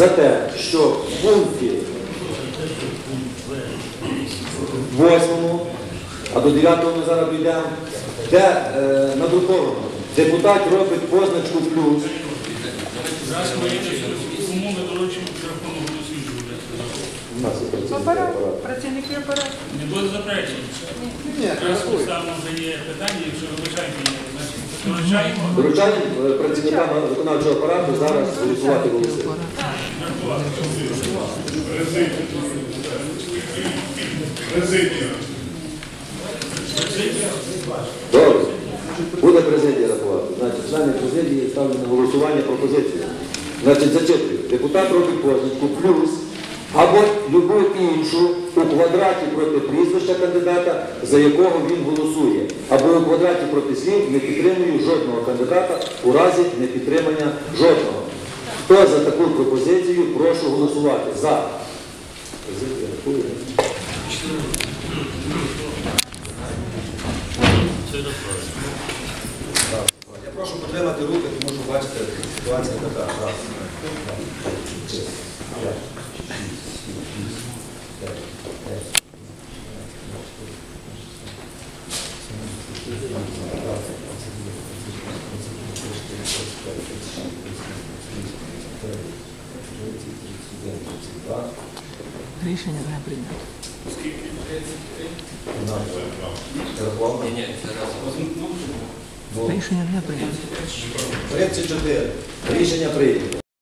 за те, що в пункті 8, а до 9 ми зараз дійдемо, де е, надруковано, депутат робить позначку плюс. Зараз ми ми доручимо рахунок. У нас є працівники Апарат, апарату. працівники апарату. Не буде заперечень. Зараз поставимо вже є питання, якщо вибачайте, доручаємо е, працівникам виконавчого апарату зараз голосувати голоси. Добре. Буде президія рахувати. Значить, члени президії ставлять на голосування пропозицію. Значить, зачитую. Депутат робить позначку плюс або любу іншу у квадраті проти прізвища кандидата, за якого він голосує, або у квадраті проти слів не підтримую жодного кандидата у разі непідтримання жодного. Хто за таку пропозицію, прошу голосувати. За. Я прошу підтримати руки, тому що бачите, ситуація така. Рішення не прийнято. Рахував? Рішення не прийнято. 34. Рішення прийнято.